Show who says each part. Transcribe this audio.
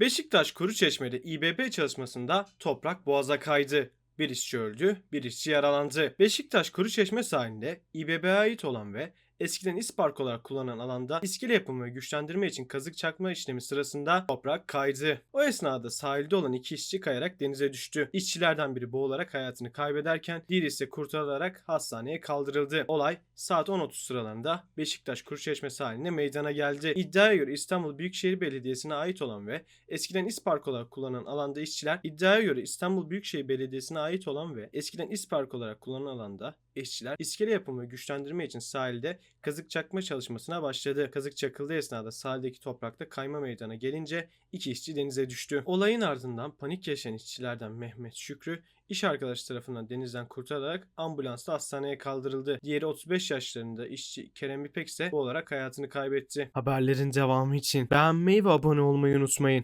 Speaker 1: Beşiktaş Kuruçeşme'de İBB çalışmasında toprak boğaza kaydı. Bir işçi öldü, bir işçi yaralandı. Beşiktaş Kuruçeşme sahilinde İBB'ye ait olan ve eskiden ispark olarak kullanılan alanda iskele yapımı ve güçlendirme için kazık çakma işlemi sırasında toprak kaydı. O esnada sahilde olan iki işçi kayarak denize düştü. İşçilerden biri boğularak hayatını kaybederken diğeri ise kurtarılarak hastaneye kaldırıldı. Olay saat 10.30 sıralarında Beşiktaş Kuruçeşme sahiline meydana geldi. İddiaya göre İstanbul Büyükşehir Belediyesi'ne ait olan ve eskiden ispark olarak kullanılan alanda işçiler iddiaya göre İstanbul Büyükşehir Belediyesi'ne ait olan ve eskiden ispark olarak kullanılan alanda işçiler iskele yapımı ve güçlendirme için sahilde kazık çakma çalışmasına başladı. Kazık çakıldığı esnada sahildeki toprakta kayma meydana gelince iki işçi denize düştü. Olayın ardından panik yaşayan işçilerden Mehmet Şükrü iş arkadaşı tarafından denizden kurtarılarak ambulansla hastaneye kaldırıldı. Diğeri 35 yaşlarında işçi Kerem İpek ise bu olarak hayatını kaybetti. Haberlerin devamı için beğenmeyi ve abone olmayı unutmayın.